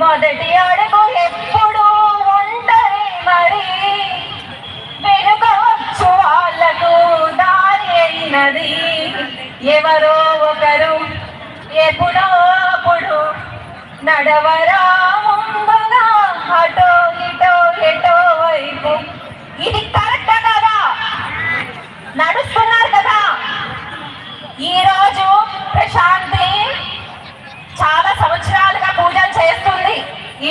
మొదటి అడుగు ఎప్పుడు ఒంటరి మరి. వెనుకొచ్చు వాళ్ళకు దారి అయినది. ఎవరో ఒకరు ఎప్పుడో అప్పుడు నడవరా ముందుగా అటో ఇటో ఎటో వైపు. ఇది కరెక్ట్ కదా? నడుస్తున్నారు కదా? ఈ రోజు ప్రశాంతి చాలా సంవత్సరాలుగా పూజలు చేస్తుంది.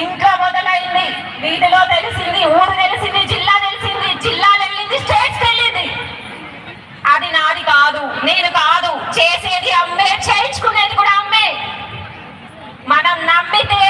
ఇంట్లో మొదలైంది. వీధిలో తెలిసింది ఊరు తెలిసింది జిల్లా తెలిసింది జిల్లా వెళ్ళింది స్టేట్స్ వెళ్ళింది. అది నాది కాదు నేను కాదు. చేసేది అమ్మే చేయించుకునేది కూడా అమ్మే. మనం నమ్మితే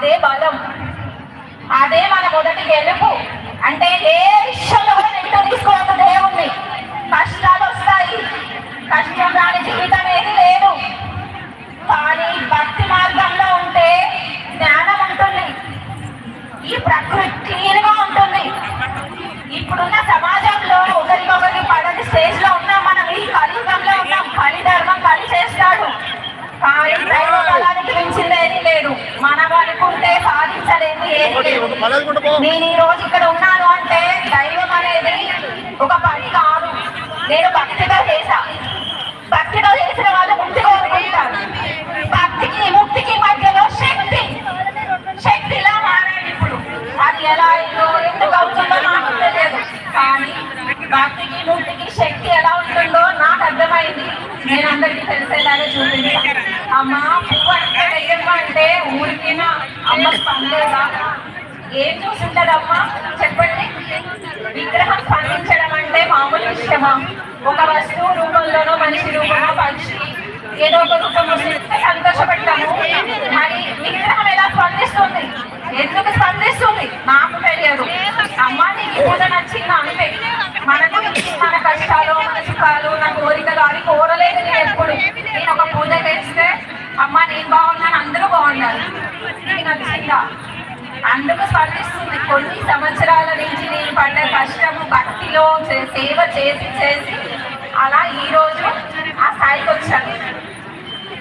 అదే బలం. అదే మన మొదటి గెలుపు. అంటే ఏ విషయంలో కూడా నెగిటివ్ తీసుకోవద్దు దేవుణ్ణి. కష్టాలు వస్తాయి. కష్టం రాని జీవితం ఏది లేదు. కానీ భక్తి మార్గంలో ఉంటే జ్ఞానం ఉంటుంది ఈ ప్రకృతి క్లీన్గా ఉంటుంది ఇప్పుడున్న సమాజంలో ఒకరికొకరికి పడని స్టేజ్లో ఉన్నాం మనం ఈ కలియుగంలో ఉన్నాం కలి ధర్మం కలి చేస్తాడు కానీ దైవ బలానికి మించింది ఏది లేదు మనం అనుకుంటే సాధించలేని ఏది లేదు నేను ఈ రోజు ఇక్కడ ఉన్నాను అంటే దైవం అనేది ఒక పని కాదు. నేను భక్తిగా చేశా. భక్తిలో చేసిన వాళ్ళు ముక్తి కోరుకుంటాను భక్తికి ముక్తికి మధ్యలో శక్తి. శక్తిలా మారాడు ఇప్పుడు. అది ఎలా అయిందో ఎందుకు అవుతుందో నాకు తెలియదు. కానీ భక్తికి ముక్తికి శక్తి ఎలా ఉంటుందో నాకు అర్థమైంది. నేను అందరికీ తెలిసేలాగా చూపించాను అమ్మ పువ్వు అంటే అంటే ఊరికినా? అమ్మ స్పందేదా ఏం చూసుంటదమ్మా? చెప్పండి. విగ్రహం స్పందించడం అంటే మామూలు విషయమా? ఒక వస్తువు రూపంలోనో మనిషి రూపంలో పక్షి ఏదో ఒక రూపం వస్తే మరి విగ్రహం ఎలా స్పందిస్తుంది? ఎందుకు స్పందిస్తుంది? నాకు తెలియదు. అమ్మ నీకు పూజ నచ్చింది? అంతే. మనకు మన కష్టాలు మన సుఖాలు నా కోరికలు అవి కోరలేదు నేను ఎప్పుడు. నేను ఒక పూజ చేస్తే అమ్మ నేను బాగున్నాను అందరూ బాగున్నారు. నీకు నచ్చిందా? అందుకు స్పందిస్తుంది. కొన్ని సంవత్సరాల నుంచి నేను పడ్డ కష్టము భక్తిలో సేవ చేసి చేసి అలా ఈరోజు ఆ స్థాయికి వచ్చాను.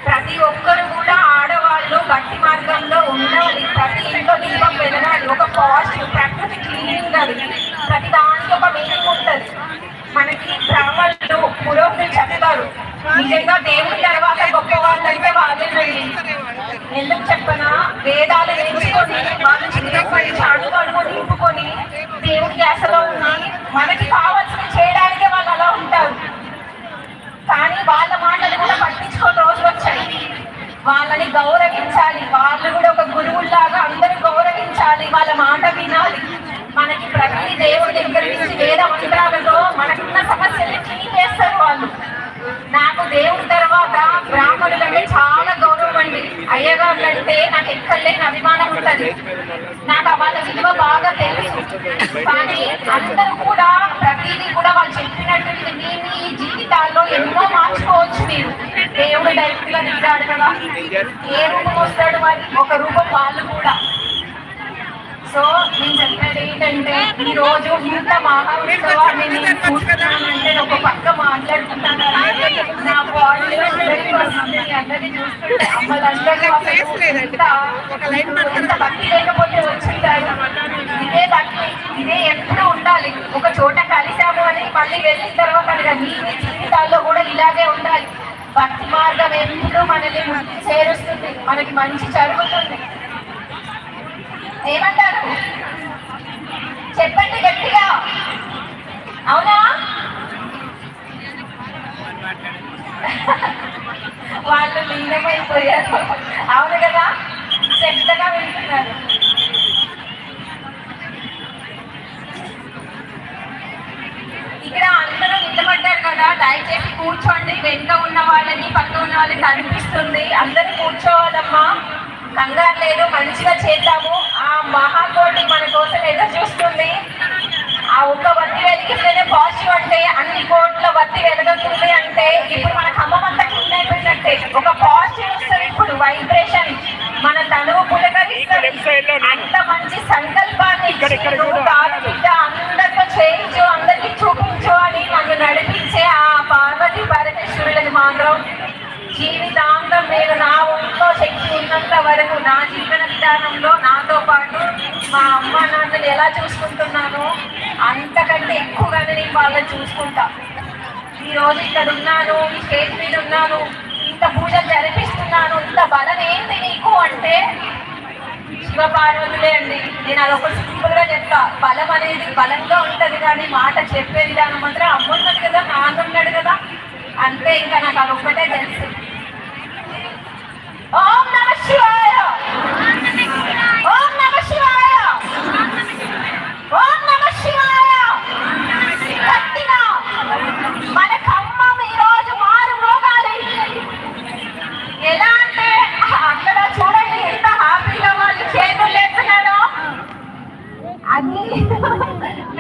ప్రతి ఒక్కరు కూడా ఆడవాళ్ళు భక్తి మార్గంలో ఉండాలి ప్రతి ఇంట్లో దీపం వెలగాలి. ఒక పాజిటివ్ ప్రకృతి క్లీనింగ్ అది ప్రతి దానికి ఒక మీనింగ్ ఉంటుంది. అంటే నాకు ఎక్కడ లేని అభిమానం ఉంటది. నాకు వాళ్ళ విలువ బాగా తెలుసు. కానీ అందరూ కూడా ప్రతిదీ కూడా వాళ్ళు చెప్పినట్టు ఇది మీ మీ జీవితాల్లో ఎన్నో మార్చుకోవచ్చు మీరు. దేవుడు డైరెక్ట్గా దిగాడు కదా. ఏ రూపం వస్తాడు మరి? ఒక రూపం వాళ్ళు కూడా. సో నేను చెప్పేది ఏంటంటే ఈ రోజు ఇంత మహా నేను చూస్తున్నానంటే ఒక పక్క మాట్లాడుకుంటాను. నా బాడీలో ఇదే భక్తి ఇదే ఎప్పుడు ఉండాలి. ఒక చోట కలిసాము అని మళ్ళీ వెళ్ళిన తర్వాత మీ మీ జీవితాల్లో కూడా ఇలాగే ఉండాలి. భక్తి మార్గం ఎప్పుడు మనల్ని చేరుస్తుంది. మనకి మంచి జరుగుతుంది. ఏమంటారు? చెప్పండి గట్టిగా. అవునా? వాళ్ళు లీనమైపోయారు అవును కదా శ్రద్ధగా వింటున్నారు ఇక్కడ అందరూ నిలబడ్డారు కదా దయచేసి కూర్చోండి. వెనుక ఉన్న వాళ్ళని పక్క ఉన్న వాళ్ళని కనిపిస్తుంది. అందరూ కూర్చోవాలమ్మా. కంగారు లేదు మంచిగా చేద్దాము. ఆ మహాకోటి మన కోసం ఎదురు చూస్తుంది. ఆ ఒక్క వత్తి వెలిగిస్తేనే పాజిటివ్ అంటే అన్ని కోట్ల వత్తి వెలుగుతుంది అంటే ఇప్పుడు మన ఖమ్మం అంతా క్లీన్ అయిపోయినట్టే. ఒక పాజిటివ్ వస్తుంది ఇప్పుడు వైబ్రేషన్ మన తనువు కూడా ఎలా చూసుకుంటున్నానో అంతకంటే ఎక్కువగానే నేను వాళ్ళని చూసుకుంటా. ఈ రోజు ఇక్కడ ఉన్నాను ఈ స్టేజ్ మీద ఉన్నాను ఇంత పూజలు జరిపిస్తున్నాను ఇంత బలం ఏంటి నీకు అంటే శివపార్వతులే అండి. నేను అదొక సింపుల్గా చెప్తా. బలం అనేది బలంగా ఉంటుంది కానీ మాట చెప్పే విధానం మాత్రం అమ్మ ఉన్నది కదా నాన్న ఉన్నాడు కదా. అంతే ఇంకా నాకు అదొక్కటే